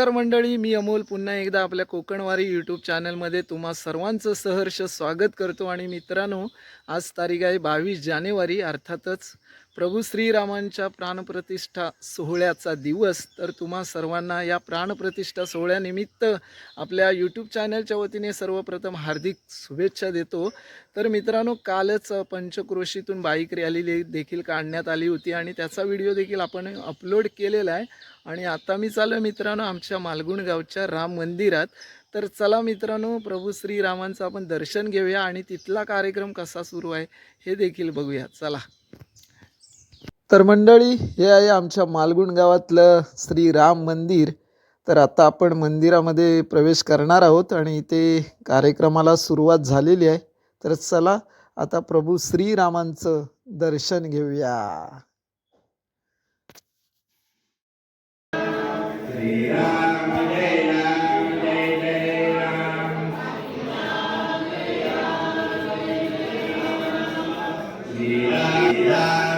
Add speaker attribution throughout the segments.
Speaker 1: नमस्कार मंडळी मी अमोल. पुन्हा एकदा आपल्या कोकणवारी यूट्यूब चॅनलमध्ये तुम्हा सर्वांचं सहर्ष स्वागत करतो. आणि मित्रांनो आज तारीख आहे बावीस जानेवारी अर्थातच प्रभू श्रीरामांच्या प्राणप्रतिष्ठा सोहळ्याचा दिवस तर तुम्हा सर्वांना या प्राणप्रतिष्ठा सोहळ्यानिमित्त आपल्या यूट्यूब चॅनलच्या वतीने सर्वप्रथम हार्दिक शुभेच्छा देतो. तर मित्रांनो कालच पंचक्रोशीतून बाईक रॅली देखील काढण्यात आली होती आणि त्याचा व्हिडिओ देखील आपण अपलोड केलेला आहे. आणि आता मी चालू मित्रांनो आमच्या मालगुण गावच्या राम मंदिरात. तर चला मित्रांनो प्रभू श्रीरामांचं आपण दर्शन घेऊया आणि तिथला कार्यक्रम कसा सुरू आहे हे देखील बघूया. चला. तर मंडळी हे आहे आमच्या मालगुण गावातलं श्री राम मंदिर तर आता आपण मंदिरामध्ये प्रवेश करणार आहोत आणि इथे कार्यक्रमाला सुरुवात झालेली आहे तर चला आता प्रभू श्रीरामांचं दर्शन घेऊया
Speaker 2: Yeah.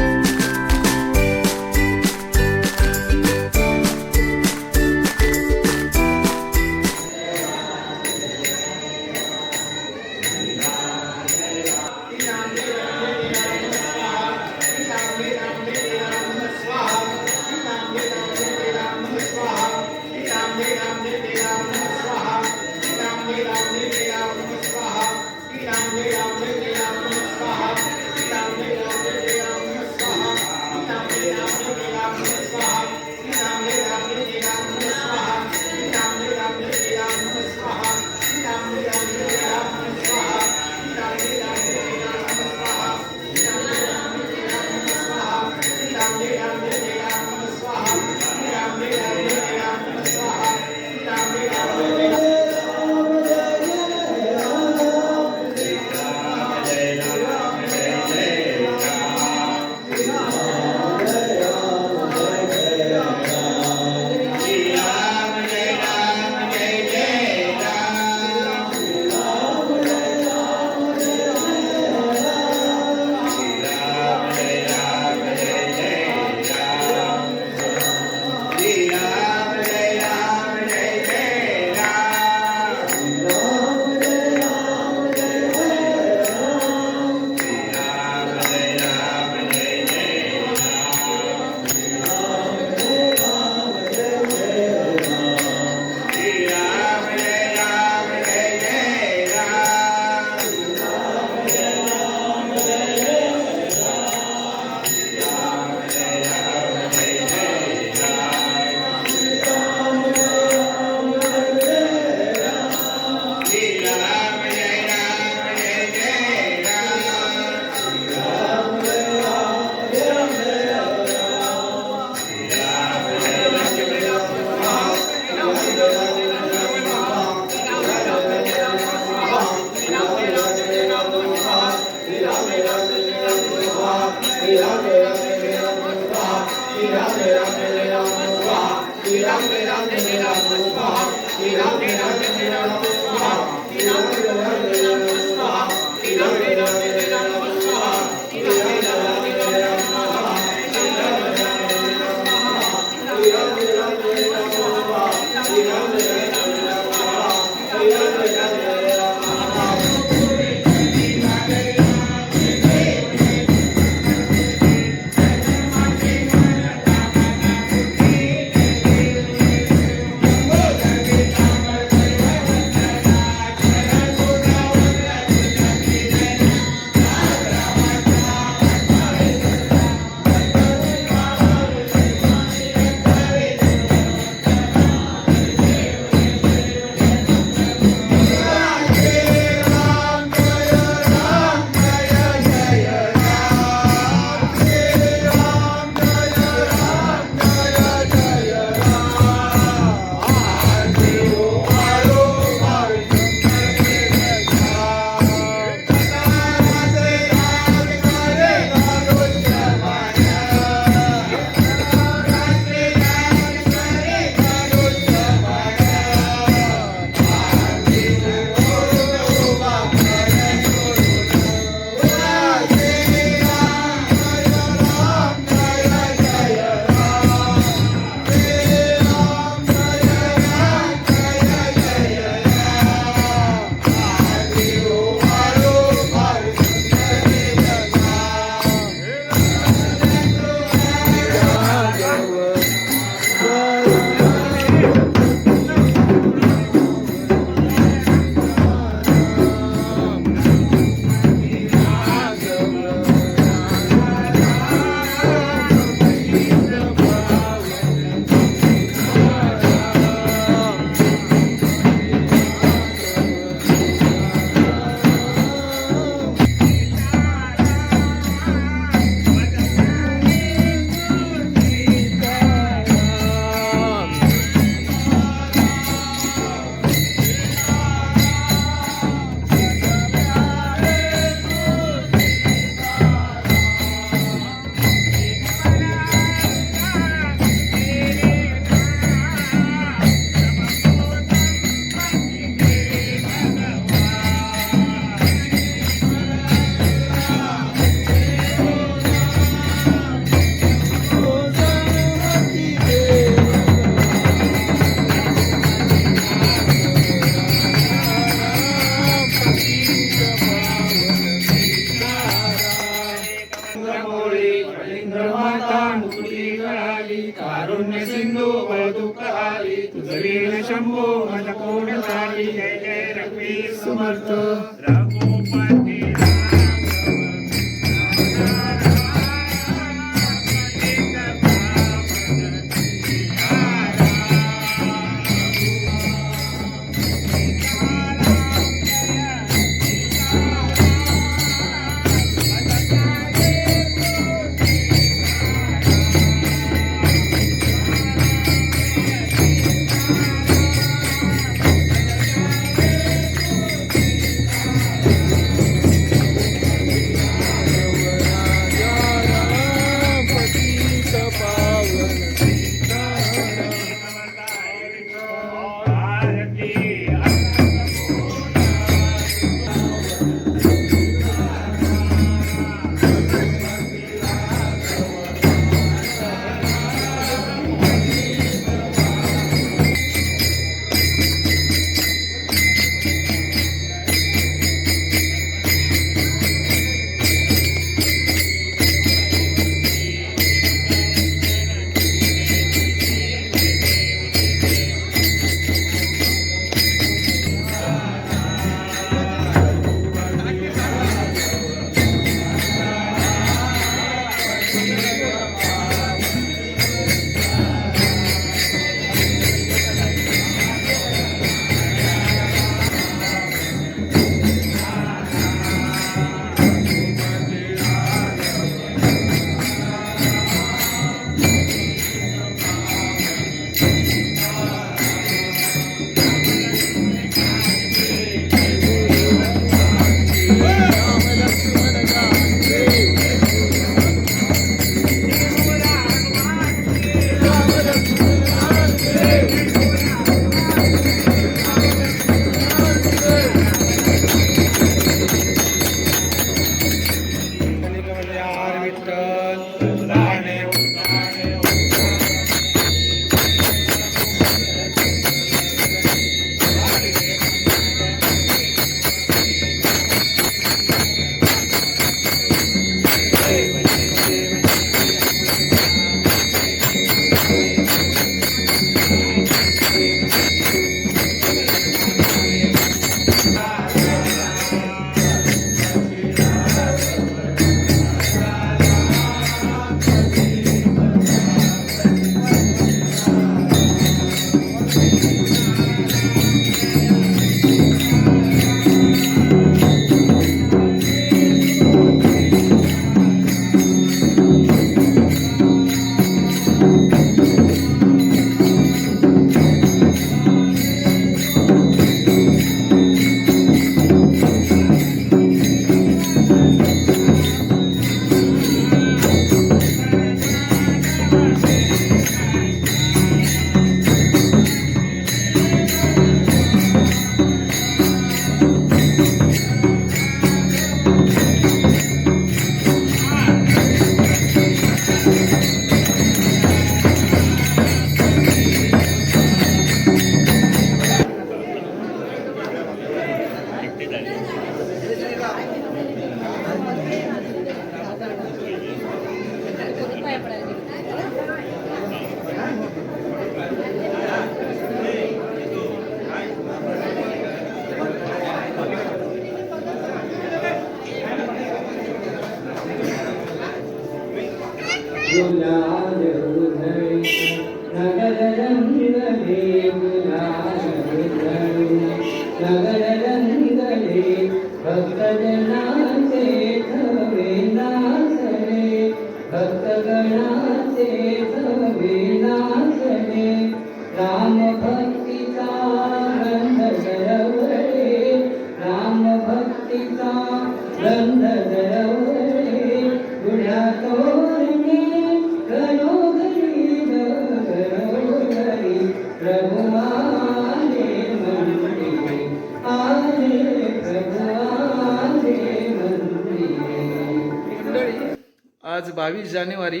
Speaker 2: बावीस जानेवारी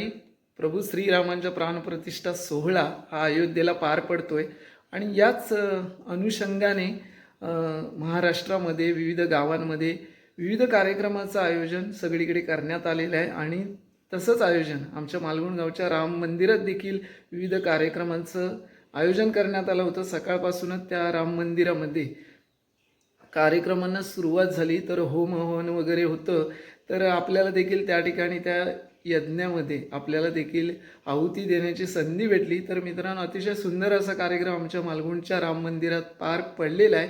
Speaker 2: प्रभू श्रीरामांच्या प्राणप्रतिष्ठा सोहळा हा अयोध्येला पार पडतोय. आणि याच अनुषंगाने महाराष्ट्रामध्ये विविध गावांमध्ये विविध कार्यक्रमाचं आयोजन सगळीकडे करण्यात आलेलं आहे. आणि तसंच आयोजन आमच्या मालवण गावच्या राम मंदिरात देखील विविध कार्यक्रमांचं
Speaker 1: आयोजन करण्यात आलं होतं. सकाळपासूनच त्या राम मंदिरामध्ये कार्यक्रमांना सुरुवात झाली. तर होम हवन वगैरे होतं. तर आपल्याला देखील त्या ठिकाणी त्या यज्ञामध्ये आपल्याला देखील आहुती देण्याची संधी भेटली. तर मित्रांनो अतिशय सुंदर असा कार्यक्रम आमच्या मालगुणच्या राम मंदिरात पार पडलेला आहे.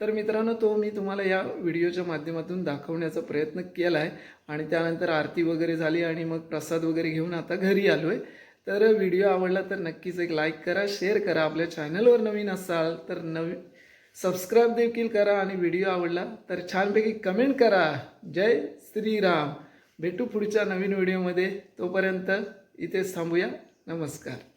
Speaker 1: तर मित्रांनो तो मी तुम्हाला या व्हिडिओच्या माध्यमातून दाखवण्याचा प्रयत्न केला आहे आणि त्यानंतर आरती वगैरे झाली आणि मग प्रसाद वगैरे घेऊन आता घरी आलो आहे तर व्हिडिओ आवडला तर नक्कीच एक लाईक करा शेअर करा. आपल्या चॅनलवर नवीन असाल तर नवीन सबस्क्राईब देखील करा. आणि व्हिडिओ आवडला तर छानपैकी कमेंट करा. जय श्रीराम. भेटू पुढच्या नवीन व्हिडिओमध्ये. तोपर्यंत इथेच थांबूया. नमस्कार.